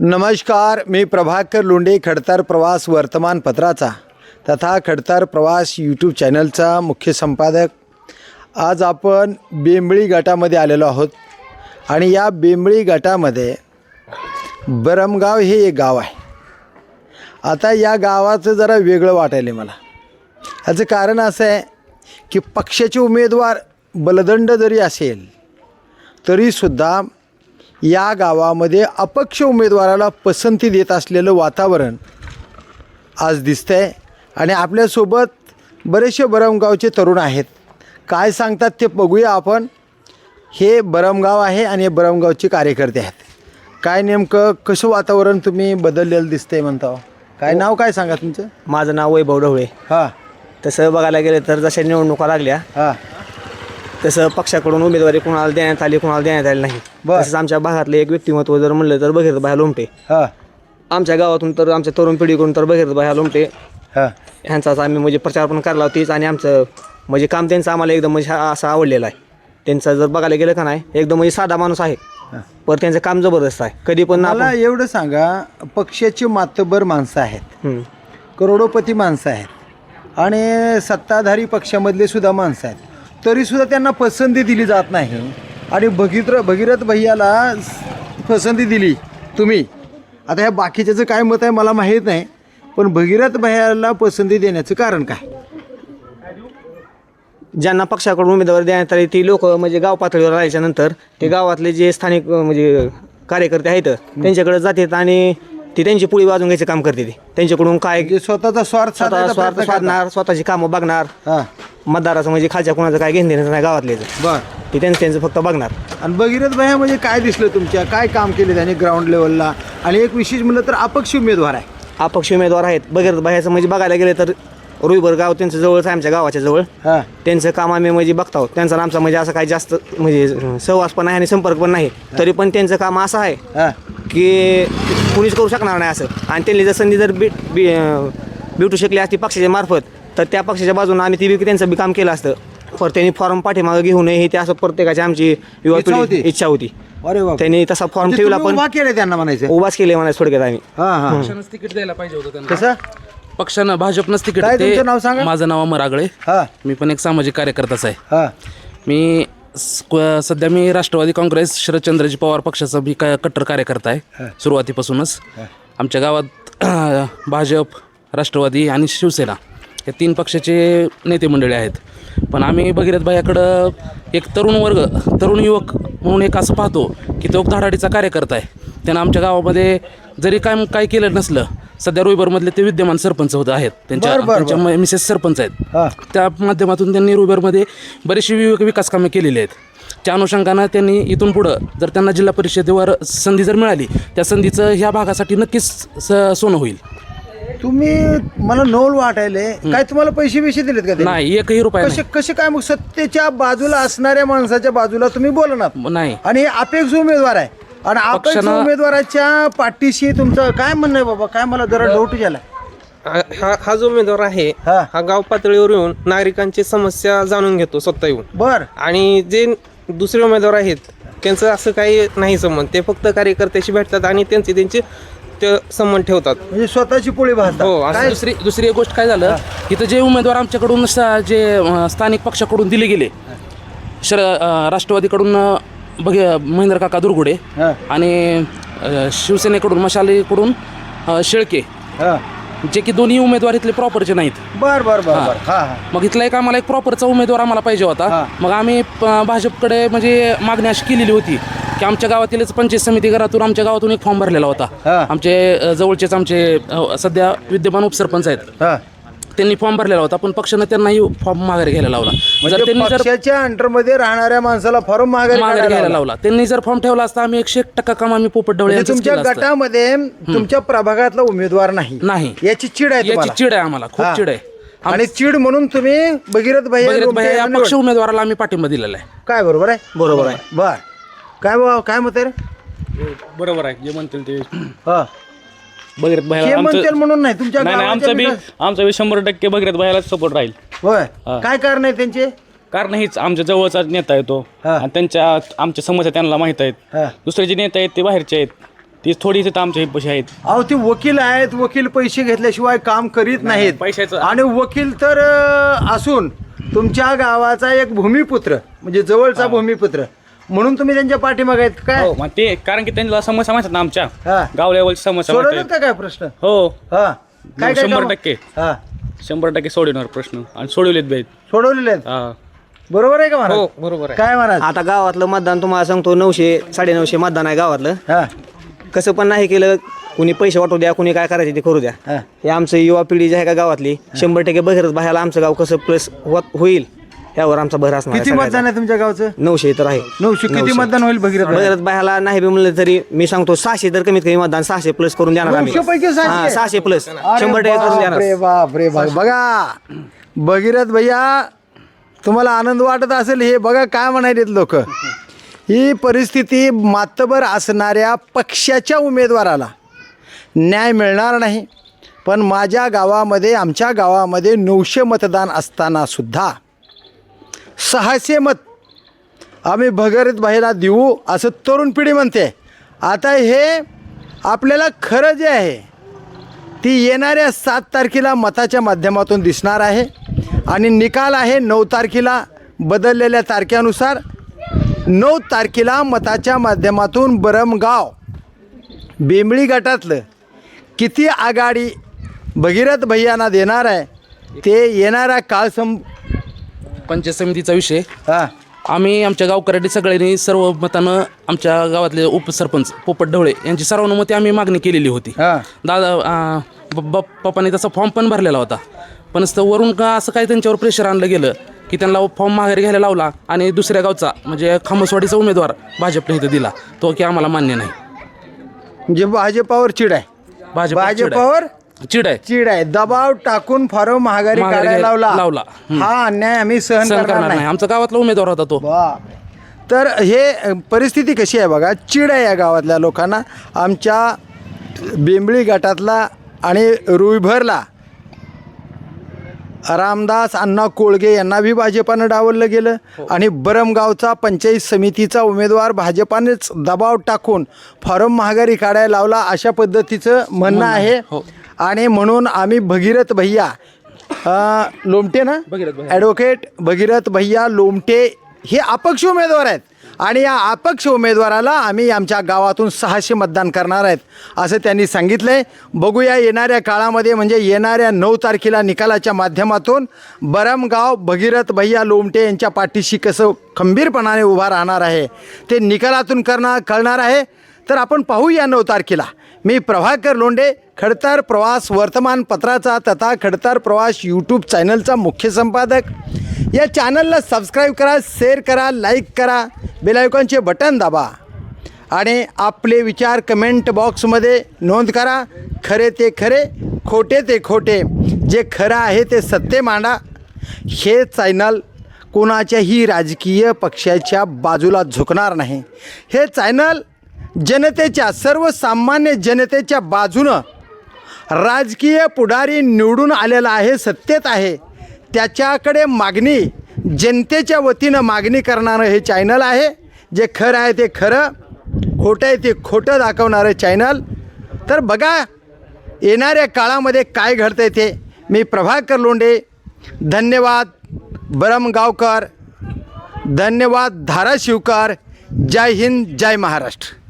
नमस्कार मी प्रभाकर लोंडे खडतार प्रवास वर्तमानपत्राचा तथा खडतार प्रवास यूट्यूब चॅनलचा मुख्य संपादक. आज आपण बेंबळी गटामध्ये आलेलो आहोत आणि या बेंबळी गटामध्ये बरमगाव हे एक गाव आहे. आता या गावाचं जरा वेगळं वाटायलं मला. ह्याचं कारण असं आहे की पक्षाचे उमेदवार बलदंड जरी असेल तरीसुद्धा या गावामध्ये अपक्ष उमेदवाराला पसंती देत असलेलं वातावरण आज दिसतं आहे आणि आपल्यासोबत बरेचसे बरमगावचे तरुण आहेत. काय सांगतात ते बघूया आपण. हे बरमगाव आहे आणि हे बरमगावचे कार्यकर्ते आहेत. काय नेमकं कसं वातावरण तुम्ही बदललेलं दिसतंय म्हणता? हो? काय नाव काय सांगा तुमचं? माझं नाव वैभव ढवळे. हां. तसं बघायला गेलं तर जशा निवडणुका लागल्या हां. तसं पक्षाकडून उमेदवारी कोणाला देण्यात आली कोणाला देण्यात आली नाही. बरं. तसंच आमच्या भागातलं एक व्यक्तिमत्व जर म्हणलं तर बघितलं बाया लोमटे. हां. आमच्या गावातून तर आमच्या तरुण पिढीकडून तर बघितलं बाया लोमटे. हां. ह्यांचाच आम्ही म्हणजे प्रचार पण करला होतीच आणि आमचं म्हणजे काम त्यांचं आम्हाला एकदम म्हणजे हा- असं आवडलेलं आहे. त्यांचं जर बघायला गेलं का नाही एकदम म्हणजे साधा माणूस आहे. पण त्यांचं काम जबरदस्त आहे. कधी पण मला एवढं सांगा पक्षाची मातबर माणसं आहेत. हम्म. करोडोपती माणसं आहेत. आणि सत्ताधारी पक्षामधले सुद्धा माणसं आहेत. तरीसुद्धा त्यांना पसंती दिली जात नाही. आणि भगीत्र भगीरथ भैयाला पसंती दिली. तुम्ही. आता ह्या बाकीच्याचं काय मत आहे मला माहीत नाही पण भगीरथ भैयाला पसंती देण्याचं कारण काय? ज्यांना पक्षाकडून उमेदवारी देण्यात आली ती लोक म्हणजे गाव पातळीवर राहिल्यानंतर ते गावातले जे स्थानिक म्हणजे कार्यकर्ते आहेत त्यांच्याकडे जातात आणि ती त्यांची पुळी वाजून घ्यायचं काम करते ती. त्यांच्याकडून काय म्हणजे स्वतःचा स्वार्थ स्वतः साधायचा स्वार्थ प्रयत्न करतात. साधणार स्वतःची कामं बघणार. हां. मतदाराचं म्हणजे खालच्या कोणाचं काय घेणं देण्याचं नाही गावातल्याचं बर. ते त्यांचं त्यांचं फक्त बघणार. आणि भगीरथ भैया म्हणजे काय दिसलं तुमच्या? काय काम केले त्याने ग्राउंड लेवलला आणि एक विशेष म्हणलं तर अपक्ष उमेदवार आहे. अपक्ष उमेदवार आहेत. बघत बाह्याचं म्हणजे बघायला गेलं तर रुईभर गाव त्यांचं जवळच आहे आमच्या गावाच्या जवळ. हां. त्यांचं काम आम्ही म्हणजे बघतो त्यांचा आणि आमचा म्हणजे असं काही जास्त म्हणजे सहवास पण आहे आणि संपर्क पण नाही. तरी पण त्यांचं काम असं आहे. हां. की कुणीच करू शकणार नाही असं. आणि त्यांनी जर संधी जर भेट बी अं, भेटू शकली असती पक्षाच्या मार्फत तर त्या पक्षाच्या बाजूने आम्ही ती बी त्यांचं बी काम केलं असतं. पर त्यांनी फॉर्म पाठीमागं घेऊ नये ही ते असं प्रत्येकाची आमची युवा इच्छा पिढी होती? इच्छा होती. अरे बाप त्यांनी तसा फॉर्म म्हणजे ठेवला तुम्ही पण उभा केलं त्यांना म्हणायचं. उभाच केले म्हणा थोडक्यात आम्ही. हां हां. पक्षानंच तिकीट द्यायला पाहिजे होतं त्यांना. कसं? पक्षानं भाजपनंच तिकीट काय तुमचं नाव सांगा? माझं नाव अमर आगळे. हां. मी पण एक सामाजिक कार्यकर्ताच आहे. हां. मी स- सध्या मी राष्ट्रवादी काँग्रेस शरदचंद्रजी पवार पक्षाचा मी काय कट्टर कार्यकर्ता आहे. सुरुवातीपासूनच. आमच्या गावात भाजप राष्ट्रवादी आणि शिवसेना हे तीन पक्षाचे नेते मंडळी आहेत. पण आम्ही भगीरथ भाईकडं एक तरुण वर्ग तरुण युवक म्हणून एक असं पाहतो की तो एक धाडाडीचा कार्यकर्ता आहे. त्यानं आमच्या गावामध्ये जरी काय काय केलं नसलं सध्या रुईबरमधले ते विद्यमान सरपंच होत आहेत. त्यांच्या बरं, बरं, त्यांच्या म- मिसेस सरपंच आहेत. त्या माध्यमातून त्यांनी रुबेरमध्ये बरीचशी विवेक विकास कामे केलेली आहेत. त्या अनुषंगानं त्यांनी इथून पुढं जर त्यांना जिल्हा परिषदेवर संधी जर मिळाली त्या संधीचं ह्या भागासाठी नक्कीच स- सोनं होईल. तुम्ही मला नवल वाटायले. काय तुम्हाला पैसे बिशे दिलेत का नाही एकही रुपया कसे कसे काय मग सत्तेच्या बाजूला असणाऱ्या माणसाच्या बाजूला तुम्ही बोलणार? नाही. नाही आणि हे अपेक्ष उमेदवार आहे. आणि अपेक्ष पक्षानं- उमेदवाराच्या पाठीशी तुमचं काय म्हणणं आहे बाबा? काय मला जरा डाऊट झाला हा हा- हा जो उमेदवार आहे हा. हा गाव पातळीवर येऊन नागरिकांची समस्या जाणून घेतो स्वतः येऊन बर. आणि जे दुसरे उमेदवार आहेत त्यांचं असं काही नाही संबंध ते फक्त कार्यकर्त्याशी भेटतात आणि त्यांचे त्यांचे ते संबंध ठेवतात. म्हणजे स्वतःची पोळी हो, भाजतात असं काय दुसरी दुसरी एक गोष्ट काय झालं इथं जे उमेदवार आमच्याकडून स- जे अं, स्थानिक पक्षाकडून दिले गेले शर अं, राष्ट्रवादीकडून अं, बघ महेंद्र काका दुर्गुडे हा. आणि अं, शिवसेनेकडून मशालीकडून अं, शेळके. हा. जे की दोन्ही उमेदवार इथले प्रॉपरचे नाहीत. बर बर बर बर. हा हा. मग इथला एक आम्हाला एक प्रॉपरचा उमेदवार आम्हाला पाहिजे हा. होता मग आम्ही प- भाजपकडे म्हणजे मागणी अशी केलेली होती की आमच्या गावातीलच पंचायत समिती घरातून आमच्या गावातून एक फॉर्म भरलेला होता. हा. आमचे अ, जवळचेच आमचे अ, सध्या विद्यमान उपसरपंच आहेत. हा. त्यांनी फॉर्म भरलेला होता पण पक्षानं त्यांनाही फॉर्म माघारी घ्यायला लावला. जर म्हणजे त्यांनी जर पक्षाच्या अंडरमध्ये राहणाऱ्या माणसाला फॉर्म मागे माघारी घ्यायला लावला. त्यांनी जर फॉर्म ठेवला असता आम्ही एकशे एक टक्का काम आम्ही पोपट डवळे म्हणजे तुमच्या गटामध्ये तुमच्या प्रभागातला उमेदवार नाही. नाही. याची चिड आहे याची तुम्हाला. चिड आहे आम्हाला. खूप हा. चिड आहे. आणि चिड म्हणून तुम्ही भगीरथ भाई भगीरथ भाई या पक्ष उमेदवाराला आम्ही पाठिंबा दिलेला आहे. काय बरोबर आहे? बरोबर आहे. बर. काय काय मत आहे रे? बरोबर आहे. जे म्हणतील ते. हा. भगीरथ म्हणतील म्हणून नाही तुमच्या नाही नाही गावाच्या आमचा बी विकास- आमचा बी शंभर टक्के भगीरथ भाईला सपोर्ट राहील. होय. हा. काय कारण आहे त्यांचे? कारण हीच आमच्या जवळचा नेता आहे तो. हा. आणि त्यांच्या आमच्या समस्या त्यांना माहीत आहेत. हा. दुसरे जे नेते आहेत ते बाहेरचे आहेत. ती थोडीशी तर आमच्या पैसे आहेत. अहो ते वकील आहेत वकील पैसे घेतल्याशिवाय काम करीत नाहीत. पैशाचं- आणि वकील तर अं, असून तुमच्या गावाचा एक भूमिपुत्र म्हणजे जवळचा भूमिपुत्र म्हणून तुम्ही त्यांच्या पाठीमागे आहेत काय? हो मग ते कारण की त्यांना समस्या माहिती ना आमच्या. हा. गाव लेवलची समस्या का काय प्रश्न? हो. हा. काय काय शंभर कामं? टक्के. हा. शंभर टक्के सोडवणार प्रश्न. आणि सोडवलेत बाईत सोडवलेले आहेत? हा. बरोबर आहे का महाराज? हो बरोबर आहे. काय महाराज? आता गावातलं मतदान तुम्हाला सांगतो नऊशे साडेनऊशे मतदान आहे गावातलं. हा. कसं पण नाही केलं कुणी पैसे वाटू द्या कुणी काय करायचे ते करू द्या. हा. हे आमचं युवा पिढी जी आहे का गावातली शंभर टक्के बघरच बाहेर आमचं गाव कसं प्लस होईल. यावर आमचा भर असणार आहे किती सगळ्याचा. मतदान आहे तुमच्या गावचं? नऊशे तर आहे. नऊशे किती मतदान होईल भगीरथ भगीरथ बाह्याला नाही बी म्हणलं तरी मी सांगतो सहाशे तर कमीत कमी मतदान सहाशे प्लस करून देणार आम्ही. नऊशे पैकी सहाशे? हा, सहाशे प्लस शंभर टक्के करून देणार. रे बाप रे बाप बघा भगीरथ भैया तुम्हाला आनंद वाटत असेल हे बघा काय म्हणायलेत लोक. ही परिस्थिती मातबर असणाऱ्या पक्षाच्या उमेदवाराला न्याय मिळणार नाही. पण माझ्या गावामध्ये आमच्या गावामध्ये नऊशे मतदान असताना सुद्धा सहाशे मत. आम्ही भगीरथ भाईला देऊ असं तरुण पिढी म्हणते. आता हे आपल्याला खरं जे आहे ती येणाऱ्या सात तारखेला मताच्या माध्यमातून दिसणार आहे. आणि निकाल आहे नऊ तारखेला बदललेल्या तारखेनुसार. नऊ तारखेला मताच्या माध्यमातून बरमगाव बेंबळी गटातलं किती आघाडी भगीरथ भैयांना देणार आहे ते येणारा काळ सं पंचायत समितीचा विषय. हां. आम्ही आमच्या गावकऱ्यांनी सगळ्यांनी सर्व मतानं आमच्या गावातले उपसरपंच पोपट ढवळे यांची सर्वानुमते आम्ही मागणी केलेली होती. हां. दादा ब- ब- पप्पाने तसा फॉर्म पण भरलेला होता. पण असं वरून का असं काही त्यांच्यावर प्रेशर आणलं गेलं की त्यांना फॉर्म माघारी घ्यायला लावला आणि दुसऱ्या गावचा म्हणजे खामसवाडीचा उमेदवार भाजपने इथं दिला तो की आम्हाला मान्य नाही. म्हणजे भाजपावर चिड आहे. भाजप भाजपावर चिड आहे. चिड आहे. दबाव टाकून फार महागारी महागारी काढायला लावला. लावला. हम्म. हा अन्याय आम्ही सहन सहन करणार नाही. आमचा गावातला उमेदवार होता तो. तर हे अ, परिस्थिती कशी आहे बघा? चिड आहे या गावातल्या लोकांना. आमच्या बेंबळी गटातला आणि रुईभरला रामदास अण्णा कोळगे यांना बी भाजपानं डावललं गेलं. आणि बरमगावचा पंचायत समितीचा उमेदवार भाजपानेच दबाव टाकून फॉर्म महागारी काढायला लावला अशा पद्धतीचं म्हणणं आहे. हो. आणि म्हणून आम्ही भगीरथ भैया अ, लोमटे ना भगीरथ भैया. ॲडव्होकेट भगीरथ भैया लोमटे हे अपक्ष उमेदवार आहेत. आणि या अपक्ष उमेदवाराला आम्ही आमच्या गावातून सहाशे मतदान करणार आहेत असं त्यांनी सांगितलं आहे बघूया येणाऱ्या काळामध्ये म्हणजे येणाऱ्या नऊ तारखेला निकालाच्या माध्यमातून बरमगाव भगीरथ भैया लोमटे यांच्या पाठीशी कसं खंबीरपणाने उभा राहणार आहे ते निकालातून करणार कळणार आहे. तर आपण पाहूया नऊ तारखेला. मी प्रभाकर लोंढे खडतर प्रवास वर्तमानपत्राचा तथा खडतर प्रवास यूट्यूब चॅनलचा मुख्य संपादक. या चॅनलला सबस्क्राईब करा शेअर करा लाईक करा बेलायकॉनचे बटन दाबा. आणि आपले विचार कमेंट बॉक्समध्ये नोंद करा. खरे ते खरे खोटे ते खोटे. जे खरं आहे ते सत्य मांडा. हे चॅनल कोणाच्याही राजकीय पक्षाच्या बाजूला झुकणार नाही. हे चॅनल जनतेच्या सर्वसामान्य जनतेच्या बाजूनं राजकीय पुढारी निवडून आलेला आहे सत्तेत आहे. त्याच्याकडे मागणी जनतेच्या वतीनं मागणी करणारं हे चॅनल आहे. जे खरं आहे ते खरं खोटं आहे ते खोटं दाखवणारं चॅनल. तर बघा येणाऱ्या काळामध्ये काय घडतंय ते. मी प्रभाकर लोंडे धन्यवाद बरमगावकर धन्यवाद धाराशिवकर. जय हिंद जय महाराष्ट्र.